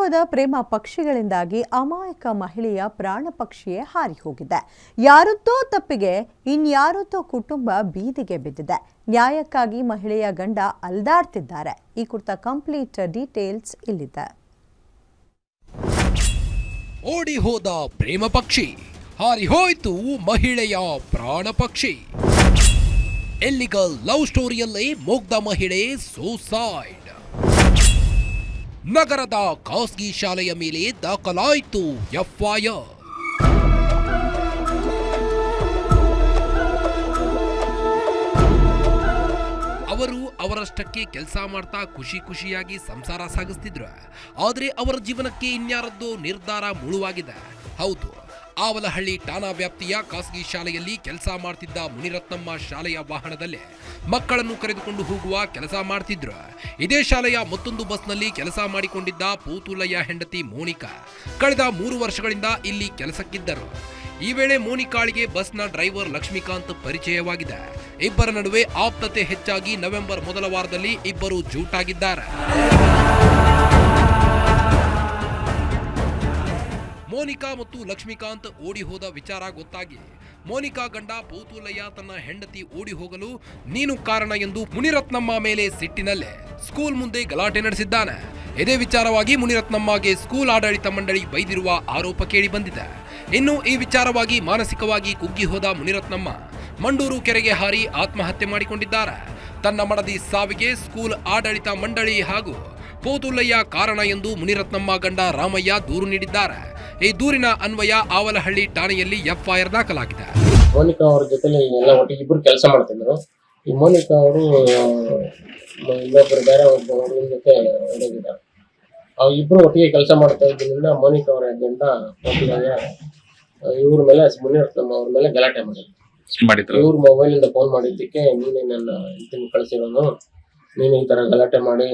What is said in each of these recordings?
ಹೋದ ಪ್ರೇಮ ಪಕ್ಷಿಗಳಿಂದಾಗಿ ಅಮಾಯಕ ಮಹಿಳೆಯ ಪ್ರಾಣ ಪಕ್ಷಿಯೇ ಹಾರಿ ಹೋಗಿದೆ ಯಾರದ್ದೋ ತಪ್ಪಿಗೆ ಇನ್ಯಾರದ್ದೋ ಕುಟುಂಬ ಬೀದಿಗೆ ಬಿದ್ದಿದೆ. ನ್ಯಾಯಕ್ಕಾಗಿ ಮಹಿಳೆಯ ಗಂಡ ಅಲ್ದಾಡ್ತಿದ್ದಾರೆ. ಈ ಕುರಿತ ಕಂಪ್ಲೀಟ್ ಡೀಟೇಲ್ಸ್ ಇಲ್ಲಿದೆ. ಓಡಿ ಹೋದ ಪ್ರೇಮ ಪಕ್ಷಿ ಹಾರಿ ಹೋಯ್ತು ಮಹಿಳೆಯ ಪ್ರಾಣ ಪಕ್ಷಿ. ಎಲ್ಲಿಗಲ್ ಲವ್ ಸ್ಟೋರಿಯಲ್ಲೇ ಮುಗ್ಧ ಮಹಿಳೆ ಸೂಸೈಡ್. ನಗರದ ಖಾಸಗಿ ಶಾಲೆಯ ಮೇಲೆ ದಾಖಲಾಯಿತು ಎಫ್ಐಆರ್. ಅವರು ಅವರಷ್ಟಕ್ಕೆ ಕೆಲಸ ಮಾಡ್ತಾ ಖುಷಿ ಖುಷಿಯಾಗಿ ಸಂಸಾರ ಸಾಗಿಸ್ತಿದ್ರು. ಆದರೆ ಅವರ ಜೀವನಕ್ಕೆ ಇನ್ಯಾರದ್ದು ನಿರ್ಧಾರ ಮುಳುವಾಗಿದೆ. ಹೌದು ಆವಲಹಳ್ಳಿ ಠಾಣಾ ವ್ಯಾಪ್ತಿಯ ಖಾಸಗಿ ಶಾಲೆಯಲ್ಲಿ ಕೆಲಸ ಮಾಡ್ತಿದ್ದ ಮುನಿರತ್ನಮ್ಮ ಶಾಲೆಯ ವಾಹನದಲ್ಲೇ ಮಕ್ಕಳನ್ನು ಕರೆದುಕೊಂಡು ಹೋಗುವ ಕೆಲಸ ಮಾಡ್ತಿದ್ರು. ಇದೇ ಶಾಲೆಯ ಮತ್ತೊಂದು ಬಸ್ನಲ್ಲಿ ಕೆಲಸ ಮಾಡಿಕೊಂಡಿದ್ದ ಪೂತುಲಯ್ಯ ಹೆಂಡತಿ ಮೋನಿಕಾ ಕಳೆದ ಮೂರು ವರ್ಷಗಳಿಂದ ಇಲ್ಲಿ ಕೆಲಸಕ್ಕಿದ್ದರು. ಈ ವೇಳೆ ಮೋನಿಕಾಳಿಗೆ ಬಸ್ನ ಡ್ರೈವರ್ ಲಕ್ಷ್ಮೀಕಾಂತ್ ಪರಿಚಯವಾಗಿದೆ. ಇಬ್ಬರ ನಡುವೆ ಆಪ್ತತೆ ಹೆಚ್ಚಾಗಿ ನವೆಂಬರ್ ಮೊದಲ ವಾರದಲ್ಲಿ ಇಬ್ಬರು ಜೂಟಾಗಿದ್ದಾರೆ. ಮೋನಿಕಾ ಮತ್ತು ಲಕ್ಷ್ಮೀಕಾಂತ್ ಓಡಿ ಹೋದ ವಿಚಾರ ಗೊತ್ತಾಗಿ. ಮೋನಿಕಾ ಗಂಡ ಪೌತುಲಯ್ಯ ತನ್ನ ಹೆಂಡತಿ ಓಡಿ ಹೋಗಲು ನೀನು ಕಾರಣ ಎಂದು ಮುನಿರತ್ನಮ್ಮ ಮೇಲೆ ಸಿಟ್ಟಿನಲ್ಲೇ ಸ್ಕೂಲ್ ಮುಂದೆ ಗಲಾಟೆ ನಡೆಸಿದ್ದಾನೆ. ಇದೇ ವಿಚಾರವಾಗಿ ಮುನಿರತ್ನಮ್ಮಗೆ ಸ್ಕೂಲ್ ಆಡಳಿತ ಮಂಡಳಿ ಬೈದಿರುವ ಆರೋಪ ಕೇಳಿ ಬಂದಿದೆ ಇನ್ನು ಈ ವಿಚಾರವಾಗಿ ಮಾನಸಿಕವಾಗಿ ಕುಗ್ಗಿ ಹೋದ ಮುನಿರತ್ನಮ್ಮ ಮಂಡೂರು ಕೆರೆಗೆ ಹಾರಿ ಆತ್ಮಹತ್ಯೆ ಮಾಡಿಕೊಂಡಿದ್ದಾರೆ. ತನ್ನ ಮಡದಿ ಸಾವಿಗೆ ಸ್ಕೂಲ್ ಆಡಳಿತ ಮಂಡಳಿ ಹಾಗೂ ಪೋತುಲ್ಲಯ್ಯ ಕಾರಣ ಎಂದು ಮುನಿರತ್ನಮ್ಮ ಗಂಡ ರಾಮಯ್ಯ ದೂರು ನೀಡಿದ್ದಾರೆ. ಈ ದೂರಿನ ಅನ್ವಯ ಆವಲಹಳ್ಳಿ ಠಾಣೆಯಲ್ಲಿ ಎಫ್ಐಆರ್ ದಾಖಲಾಗಿದೆ. ಮೋನಿಕಾ ಅವ್ರ ಜೊತೆಲಿ ಎಲ್ಲ ಒಟ್ಟಿಗೆ ಇಬ್ಬರು ಕೆಲಸ ಮಾಡ್ತಿದ್ರು. ಈ ಮೋನಿಕಾ ಅವರು ಇನ್ನೊಬ್ಬರು ಬೇರೆ ಒಬ್ಬ ಹುಡುಗನ ಜೊತೆ ಹೋಗಿದ್ದಾರೆ ಅವ್ರು ಇಬ್ಬರು ಒಟ್ಟಿಗೆ ಕೆಲಸ ಮಾಡ್ತಾ ಇದ್ದರಿಂದ ಮೋನಿಕಾ ಅವರ ಕೋಟಿಲಯ್ಯ ಇವ್ರ ಮೇಲೆ ಮುನಿರತ್ನಮ್ಮ ಅವ್ರ ಮೇಲೆ ಗಲಾಟೆ ಮಾಡಿದ್ರು. ಮಾಡಿದ್ರು. ಇವ್ರ ಮೊಬೈಲ್ ಇಂದ ಫೋನ್ ಮಾಡಿದ್ದಕ್ಕೆ ನೀನೇ ನನ್ನ ಹೆಂಡತಿನ ಕಳಿಸಿರೋನು ನೀನು ಈ ತರ ಗಲಾಟೆ ಮಾಡಿ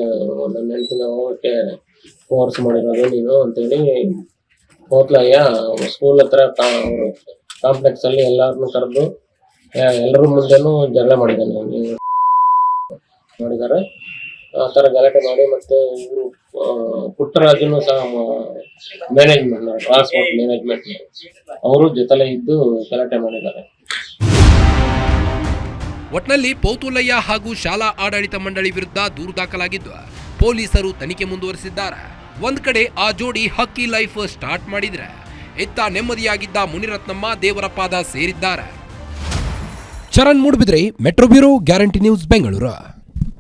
ನನ್ನ ಹೆಂಡತಿನ ಹೋಗಕ್ಕೆ ಫೋರ್ಸ್ ಮಾಡಿರೋದು ನೀನು ಅಂತೇಳಿ ಕೋಟ್ಲಯ್ಯ ಸ್ಕೂಲ್ ಹತ್ರ ಕಾಂಪ್ಲೆಕ್ಸ್ ಅಲ್ಲಿ ಎಲ್ಲಾರನ್ನು ಕರೆದು ಎಲ್ಲರ ಮುಂದೆನೂ ಜಗಳ ಮಾಡಿದ್ದಾನೆ ಮಾಡಿದ್ದಾರೆ ಆ ತರ ಗಲಾಟೆ ಮಾಡಿ ಮತ್ತೆ ಇವರು ಪುಟ್ಟರಾಜನು ಸಹ ಮ್ಯಾನೇಜ್ಮೆಂಟ್ ಟ್ರಾನ್ಸ್ಪೋರ್ಟ್ ಮ್ಯಾನೇಜ್ಮೆಂಟ್ ಅವರು ಜೊತೆಲೆ ಇದ್ದು ಗಲಾಟೆ ಮಾಡಿದ್ದಾರೆ. ಒಟ್ನಲ್ಲಿ ಪೌತುಲಯ್ಯ ಹಾಗೂ ಶಾಲಾ ಆಡಳಿತ ಮಂಡಳಿ ವಿರುದ್ಧ ದೂರು ದಾಖಲಾಗಿದ್ದು, ಪೊಲೀಸರು ತನಿಖೆ ಮುಂದುವರೆಸಿದ್ದಾರೆ. ಒಂದ್ ಕಡೆ ಆ ಜೋಡಿ ಹಕ್ಕಿ ಲೈಫ್ ಸ್ಟಾರ್ಟ್ ಮಾಡಿದ್ರೆ ಇತ್ತ ನೆಮ್ಮದಿಯಾಗಿದ್ದ ಮುನಿರತ್ನಮ್ಮ ದೇವರ ಪಾದ ಸೇರಿದ್ದಾರೆ. Charan Moodbidri metro bureau guarantee news Bengaluru.